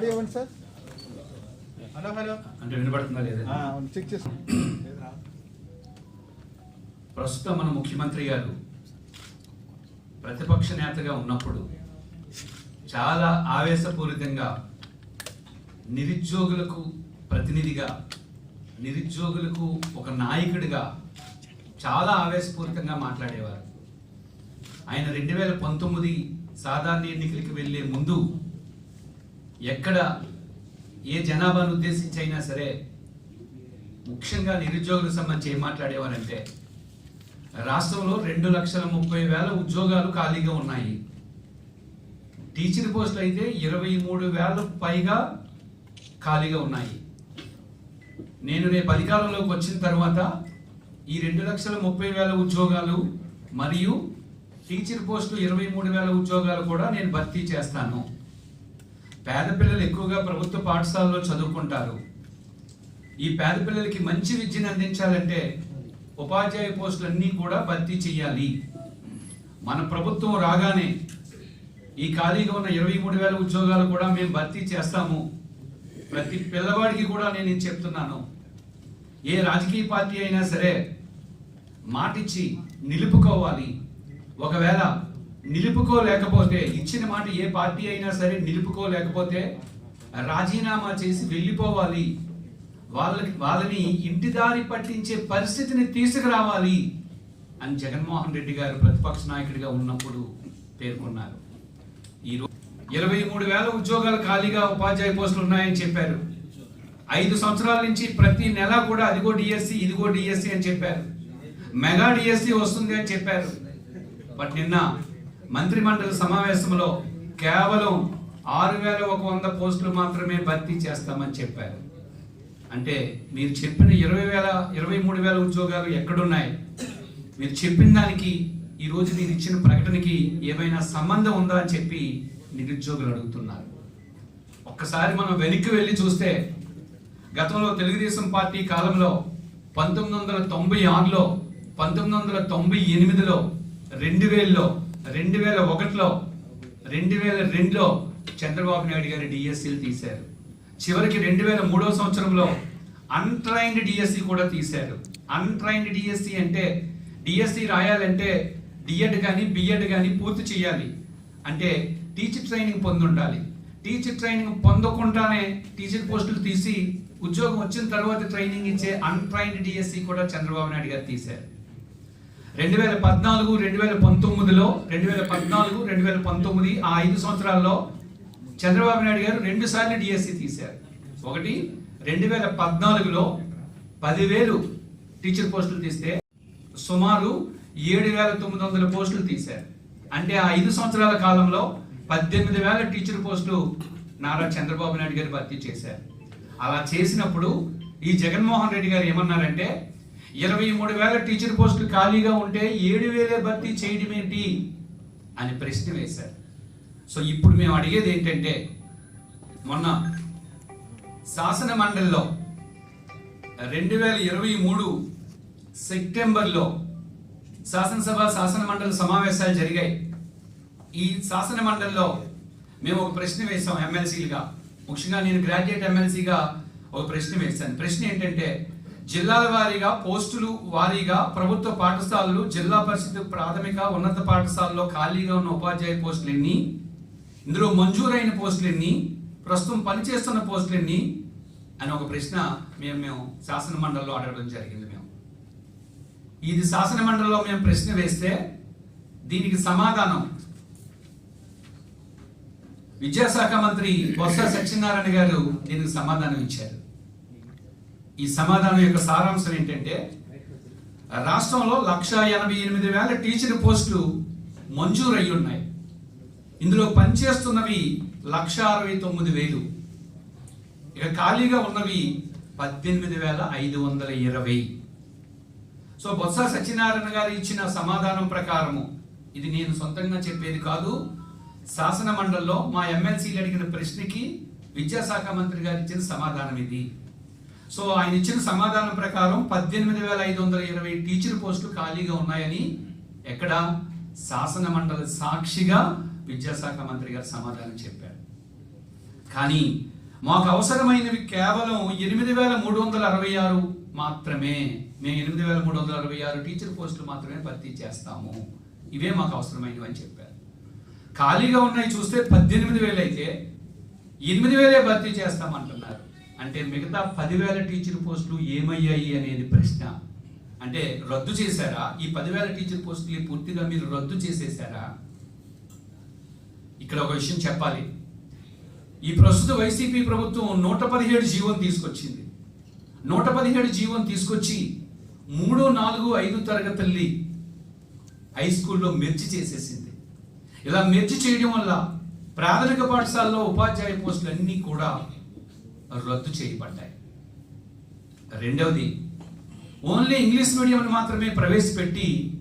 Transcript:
Audio ఇవ్వండి sir. Hello hello. అంటే వినపడుతుందా లేదా? చెక్ చేసి ప్రస్తుతం మన ముఖ్యమంత్రి గారు ప్రతిపక్ష నేతగా ఉన్నప్పుడు చాలా ఆవేశపూరితంగా నిరుద్యోగులకు ప్రతినిధిగా నిరుద్యోగులకు ఒక నాయకుడిగా చాలా ఆవేశపూరితంగా మాట్లాడేవారు. ఆయన రెండు వేల పంతొమ్మిది సాధారణ ఎన్నికలకు వెళ్ళే ముందు ఎక్కడ ఏ జనాభాను ఉద్దేశించి అయినా సరే ముఖ్యంగా నిరుద్యోగులకు సంబంధించి ఏం మాట్లాడేవారంటే రాష్ట్రంలో రెండు లక్షల ముప్పై వేల ఉద్యోగాలు ఖాళీగా ఉన్నాయి. టీచర్ పోస్టులు అయితే ఇరవై మూడు వేల పైగా ఖాళీగా ఉన్నాయి. నేను రేపు అధికారంలోకి వచ్చిన తర్వాత ఈ రెండు లక్షల ముప్పై వేల ఉద్యోగాలు మరియు టీచర్ పోస్టులు ఇరవై మూడు వేల ఉద్యోగాలు కూడా నేను భర్తీ చేస్తాను. పేద పిల్లలు ఎక్కువగా ప్రభుత్వ పాఠశాలలో చదువుకుంటారు. ఈ పేద పిల్లలకి మంచి విద్యను అందించాలంటే ఉపాధ్యాయ పోస్టులన్నీ కూడా భర్తీ చేయాలి మన ప్రభుత్వం రాగానే ఈ ఖాళీగా ఉన్న ఇరవై మూడు వేల ఉద్యోగాలు కూడా మేము భర్తీ చేస్తాము. ప్రతి పిల్లవాడికి కూడా నేను చెప్తున్నాను. ఏ రాజకీయ పార్టీ అయినా సరే మాటిచ్చి నిలుపుకోవాలి. ఒకవేళ నిలుపుకోలేకపోతే ఇచ్చిన మాట ఏ పార్టీ అయినా సరే నిలుపుకోలేకపోతే రాజీనామా చేసి వెళ్ళిపోవాలి. వాళ్ళకి వాళ్ళని ఇంటి దారి పట్టించే పరిస్థితిని తీసుకురావాలి అని జగన్మోహన్ రెడ్డి గారు ప్రతిపక్ష నాయకుడిగా ఉన్నప్పుడు పేర్కొన్నారు. ఈరోజు ఇరవై మూడు వేల ఉద్యోగాలు ఖాళీగా ఉపాధ్యాయ పోస్టులు ఉన్నాయని చెప్పారు. ఐదు సంవత్సరాల నుంచి ప్రతి నెల కూడా అదిగో డిఎస్సి ఇదిగో డిఎస్సి అని చెప్పారు. మెగా డిఎస్సి వస్తుంది అని చెప్పారు. బట్ నిన్న మంత్రిమండలి సమావేశంలో కేవలం ఆరు వేల ఒక వంద పోస్టులు మాత్రమే భర్తీ చేస్తామని చెప్పారు. అంటే మీరు చెప్పిన ఇరవై వేల ఇరవై మూడు వేల ఉద్యోగాలు ఎక్కడున్నాయి? మీరు చెప్పిన దానికి ఈరోజు మీరు ఇచ్చిన ప్రకటనకి ఏమైనా సంబంధం ఉందా అని చెప్పి నిరుద్యోగులు అడుగుతున్నారు. ఒక్కసారి మనం వెనక్కి వెళ్ళి చూస్తే గతంలో తెలుగుదేశం పార్టీ కాలంలో పంతొమ్మిది వందల తొంభై ఆరులో పంతొమ్మిది వందల తొంభై ఎనిమిదిలో రెండు వేలలో రెండు వేల ఒకటిలో రెండు వేల రెండులో చంద్రబాబు నాయుడు గారు డిఎస్సీలు తీశారు. చివరికి రెండు వేల మూడో సంవత్సరంలో అన్ట్రైన్డ్ డిఎస్సి కూడా తీశారు. అన్ట్రైన్డ్ డిఎస్సి అంటే డిఎస్సి రాయాలంటే డిఎడ్ కానీ బిఎడ్ కానీ పూర్తి చేయాలి. అంటే టీచర్ ట్రైనింగ్ పొంది ఉండాలి టీచర్ ట్రైనింగ్ పొందకుండానే టీచర్ పోస్టులు తీసి ఉద్యోగం వచ్చిన తర్వాత ట్రైనింగ్ ఇచ్చే అన్ట్రైన్డ్ డిఎస్సి కూడా చంద్రబాబు నాయుడు గారు తీశారు. రెండు వేల పద్నాలుగు రెండు వేల పంతొమ్మిదిలో రెండు వేల పద్నాలుగు రెండు వేల పంతొమ్మిది ఆ ఐదు సంవత్సరాల్లో చంద్రబాబు నాయుడు గారు రెండు సార్లు డిఎస్సి తీశారు. ఒకటి రెండు వేల పద్నాలుగులో పదివేలు టీచర్ పోస్టులు తీస్తే సుమారు ఏడు వేల తొమ్మిది వందల పోస్టులు తీశారు. అంటే ఆ ఐదు సంవత్సరాల కాలంలో పద్దెనిమిది వేల టీచర్ పోస్టులు నారా చంద్రబాబు నాయుడు గారు భర్తీ చేశారు. అలా చేసినప్పుడు ఈ జగన్మోహన్ రెడ్డి గారు ఏమన్నారంటే ఇరవై మూడు వేల టీచర్ పోస్టులు ఖాళీగా ఉంటే ఏడు వేలే భర్తీ చేయడం ఏంటి? అని ప్రశ్న వేశారు. సో ఇప్పుడు మేము అడిగేది ఏంటంటే మొన్న శాసన మండలిలో రెండు వేల ఇరవై మూడు సెప్టెంబర్లో శాసనసభ శాసన మండలి సమావేశాలు జరిగాయి. ఈ శాసన మండలిలో మేము ఒక ప్రశ్న వేసాం ఎమ్మెల్సీలుగా. ముఖ్యంగా నేను గ్రాడ్యుయేట్ ఎమ్మెల్సీగా ఒక ప్రశ్న వేశాను. ప్రశ్న ఏంటంటే జిల్లాల వారీగా పోస్టులు వారీగా ప్రభుత్వ పాఠశాలలు జిల్లా పరిషత్ ప్రాథమిక ఉన్నత పాఠశాలలో ఖాళీగా ఉన్న ఉపాధ్యాయ పోస్టులు ఎన్ని ఇందులో మంజూరైన పోస్టులు ఎన్ని ప్రస్తుతం పనిచేస్తున్న పోస్టులు ఎన్ని అని ఒక ప్రశ్న మేము మేము శాసన మండలిలో అడగడం జరిగింది మేము. ఇది శాసన మండలిలో మేము ప్రశ్న వేస్తే దీనికి సమాధానం విద్యాశాఖ మంత్రి బొత్స సత్యనారాయణ గారు దీనికి సమాధానం ఇచ్చారు. ఈ సమాధానం యొక్క సారాంశం ఏంటంటే రాష్ట్రంలో లక్ష ఎనభై ఎనిమిది వేల టీచర్ పోస్టులు మంజూరు అయి ఉన్నాయి ఇందులో పనిచేస్తున్నవి లక్ష అరవై తొమ్మిది వేలు. ఇక ఖాళీగా ఉన్నవి పద్దెనిమిది వేల ఐదు వందల ఇరవై. సో బొత్స సత్యనారాయణ గారు ఇచ్చిన సమాధానం ప్రకారము ఇది నేను సొంతంగా చెప్పేది కాదు. శాసన మండలిలో మా ఎమ్మెల్సీలు అడిగిన ప్రశ్నకి విద్యాశాఖ మంత్రి గారు ఇచ్చిన సమాధానం ఇది. సో ఆయన ఇచ్చిన సమాధానం ప్రకారం పద్దెనిమిది వేల ఐదు వందల ఇరవై టీచర్ పోస్టులు ఖాళీగా ఉన్నాయని ఎక్కడ శాసన మండలి సాక్షిగా విద్యాశాఖ మంత్రి గారు సమాధానం చెప్పారు. కానీ మాకు అవసరమైనవి కేవలం ఎనిమిది వేల మూడు వందల అరవై ఆరు మాత్రమే. మేము ఎనిమిది వేల మూడు వందల అరవై ఆరు టీచర్ పోస్టులు మాత్రమే భర్తీ చేస్తాము. ఇవే మాకు అవసరమైనవి అని చెప్పారు. ఖాళీగా ఉన్నాయి చూస్తే పద్దెనిమిది వేలు అయితే ఎనిమిది వేలే భర్తీ చేస్తామంటున్నారు. అంటే మిగతా పదివేల టీచర్ పోస్టులు ఏమయ్యాయి అనేది ప్రశ్న. అంటే రద్దు చేశారా? ఈ పదివేల టీచర్ పోస్టులు పూర్తిగా మీరు రద్దు చేసేసారా ఇక్కడ ఒక విషయం చెప్పాలి. ఈ ప్రస్తుత వైసీపీ ప్రభుత్వం నూట పదిహేడు జీవం తీసుకొచ్చింది. నూట పదిహేడు జీవం తీసుకొచ్చి మూడు నాలుగు ఐదు తరగతుల్ని హై స్కూల్లో మెర్చి చేసేసింది. ఇలా మెర్చి చేయడం వల్ల ప్రాథమిక పాఠశాలలో ఉపాధ్యాయ పోస్టులన్నీ కూడా రద్దు చేయబడ్డాయి. రెండవది ఓన్లీ ఇంగ్లీష్ మీడియంను మాత్రమే ప్రవేశపెట్టి